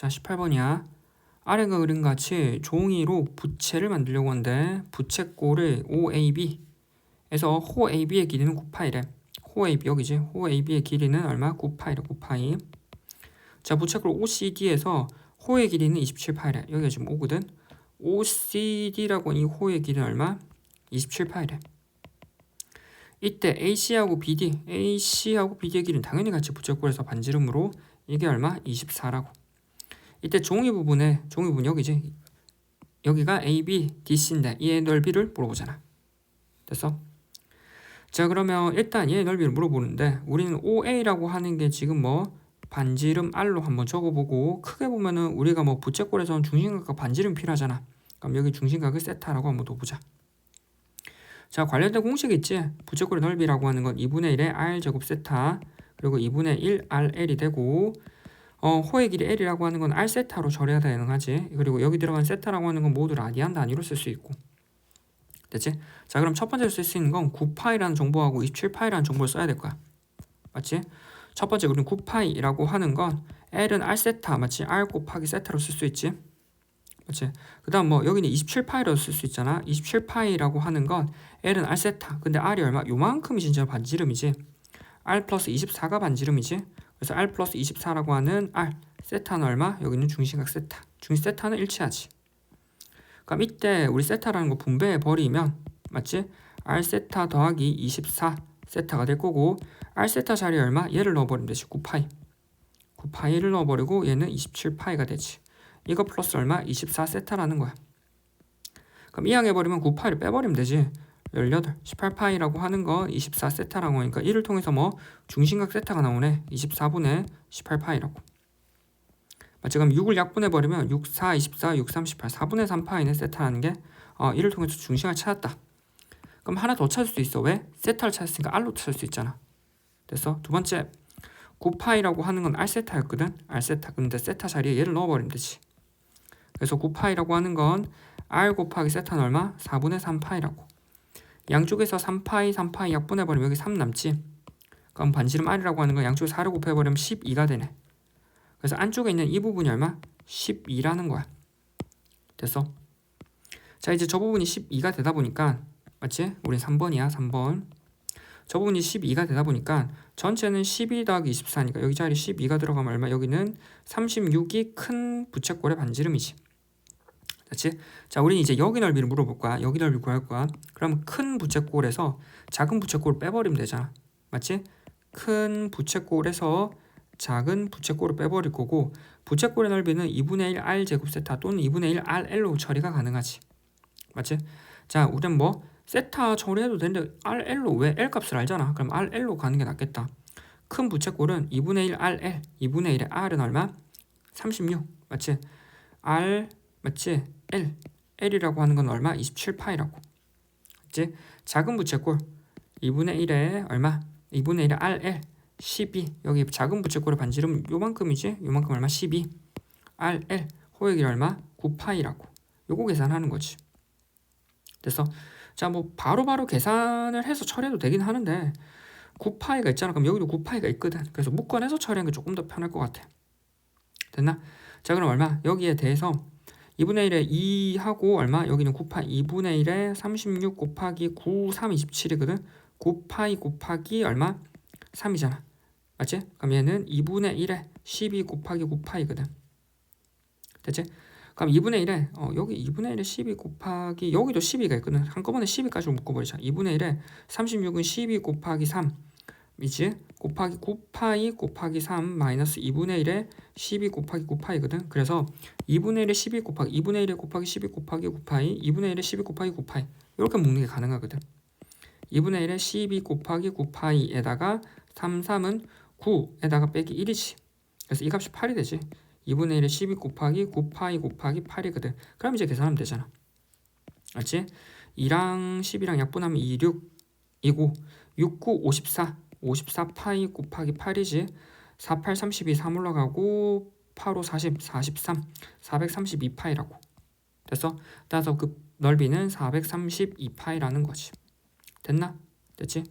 자 18번이야. 아래가 그린 같이 종이로 부채를 만들려고 하는데 부채꼴을 OAB에서 호 AB의 길이는 9파이래. 호 AB 여기지. 호 AB의 길이는 얼마? 9파이래. 9파이. 자 부채꼴 OCD에서 호의 길이는 27파이래. 여기가 지금 5거든. OCD라고 이 호의 길이는 얼마? 27파이래. 이때 AC하고 BD, AC하고 BD의 길이는 당연히 같이 부채꼴에서 반지름으로 이게 얼마? 24라고. 이때 종이 부분에 종이 부분 여기지. 여기가 AB, DC인데 이의 넓이를 물어보잖아. 됐어? 자 그러면 일단 얘의 넓이를 물어보는데 우리는 OA라고 하는 게 지금 뭐 반지름 R로 한번 적어보고 크게 보면은 우리가 뭐 부채꼴에서는 중심각과 반지름 필요하잖아. 그럼 여기 중심각을 세타라고 한번 둬보자. 자 관련된 공식 있지? 부채꼴의 넓이라고 하는 건 2분의 1의 R 제곱 세타 그리고 2분의 1 RL이 되고 어, 호의 길이 L이라고 하는 건 R 세타로 처리가 가능하지. 그리고 여기 들어간 세타라고 하는 건 모두 라디안 단위로 쓸 수 있고. 됐지? 자, 그럼 첫 번째로 쓸 수 있는 건 9파이라는 정보하고 27파이라는 정보를 써야 될 거야. 맞지? 첫 번째 우리는 9파이라고 하는 건 L은 R 세타, 맞지? R 곱하기 세타로 쓸 수 있지. 맞지? 그 다음 뭐 여기는 27파이로 쓸 수 있잖아. 27파이라고 하는 건 L은 R 세타. 근데 R이 얼마? 요만큼이 진짜 반지름이지. R 플러스 24가 반지름이지. 그래서 R 플러스 24라고 하는 R 세타는 얼마? 여기는 중심각 세타. 중심 세타는 일치하지. 그럼 이때 우리 세타라는 거 분배해 버리면 맞지? R 세타 더하기 24 세타가 될 거고 R 세타 자리에 얼마? 얘를 넣어버리면 되지. 9파이. 9파이를 넣어버리고 얘는 27파이가 되지. 이거 플러스 얼마? 24 세타라는 거야. 그럼 이항해버리면 9파이를 빼버리면 되지. 18, 18파이라고 하는 거 24세타라고 하니까 이를 통해서 뭐 중심각 세타가 나오네. 24분의 18파이라고. 맞지? 그럼 6을 약분해버리면 6, 4, 24, 6, 3, 18, 4분의 3파이는 세타라는 게 어, 이를 통해서 중심을 찾았다. 그럼 하나 더 찾을 수 있어. 왜? 세타를 찾았으니까 R로 찾을 수 있잖아. 됐어? 두 번째 9파이라고 하는 건 R세타였거든. R세타. 근데 세타 자리에 얘를 넣어버리면 되지. 그래서 9파이라고 하는 건 R 곱하기 세타는 얼마? 4분의 3파이라고. 양쪽에서 3파이 3파이 약분해버리면 여기 3 남지 그럼 반지름 R이라고 하는 건 양쪽에 4를 곱해버리면 12가 되네 그래서 안쪽에 있는 이 부분이 얼마? 12라는 거야 됐어? 자 이제 저 부분이 12가 되다 보니까 맞지? 우린 3번이야 3번 저 부분이 12가 되다 보니까 전체는 12 더하기 24니까 여기 자리 12가 들어가면 얼마? 여기는 36이 큰 부채꼴의 반지름이지 됐지? 자, 우리는 이제 여기 넓이를 물어볼 거야. 여기 넓이 구할 거야. 그럼 큰 부채꼴에서 작은 부채꼴을 빼버리면 되잖아. 맞지? 큰 부채꼴에서 작은 부채꼴을 빼버릴 거고 부채꼴의 넓이는 2분의 1 R 제곱 세타 또는 2분의 1 RL로 처리가 가능하지. 맞지? 자, 우리는 뭐 세타 처리해도 되는데 RL로 왜 L 값을 알잖아. 그럼 RL로 가는 게 낫겠다. 큰 부채꼴은 2분의 1 RL, 2분의 1의 R은 얼마? 36. 맞지? R 맞지? L L이라고 하는 건 얼마? 27파이라고 맞지? 작은 부채꼴 2분의 1에 얼마? 2분의 1에 RL 12 여기 작은 부채꼴의 반지름 요만큼이지? 요만큼 얼마? 12 RL 길 얼마? 9파이라고 요거 계산하는 거지 됐어? 자뭐 바로 바로 계산을 해서 처리해도 되긴 하는데 9파이가 있잖아 그럼 여기도 9파이가 있거든 그래서 묶어내서 처리하는 게 조금 더 편할 것 같아 됐나? 자 그럼 얼마? 여기에 대해서 2분의 1에 2하고 얼마? 여기는 9파 2분의 1에 36 곱하기 9, 3, 27이거든. 9파이 곱하기 얼마? 3이잖아. 맞지? 그럼 얘는 2분의 1에 12 곱하기 9파이거든. 됐지? 그럼 2분의 1에 어, 여기 2분의 1에 12 곱하기 여기도 12가 있거든. 한꺼번에 12까지 묶어버리자. 2분의 1에 36은 12 곱하기 3 이지? 곱하기 9파이 곱하기 3 마이너스 2분의 1에 12 곱하기 9파이거든. 그래서 2분의 1에 12 곱하기 2분의 1에 곱하기 12 곱하기 9파이 2분의 1에 12 곱하기 9파이 이렇게 묶는 게 가능하거든. 2분의 1에 12 곱하기 9파이에다가 3, 3은 9에다가 빼기 1이지. 그래서 이 값이 8이 되지. 2분의 1에 12 곱하기 9파이 곱하기 8이거든. 그럼 이제 계산하면 되잖아. 알지? 2랑 10이랑 약분하면 2, 6이고 6, 9, 54 54파이 곱하기 8이지 48, 32, 3 올라가고 8, 5, 40, 43, 432파이라고 됐어? 따라서 그 넓이는 432파이라는 거지 됐나? 됐지?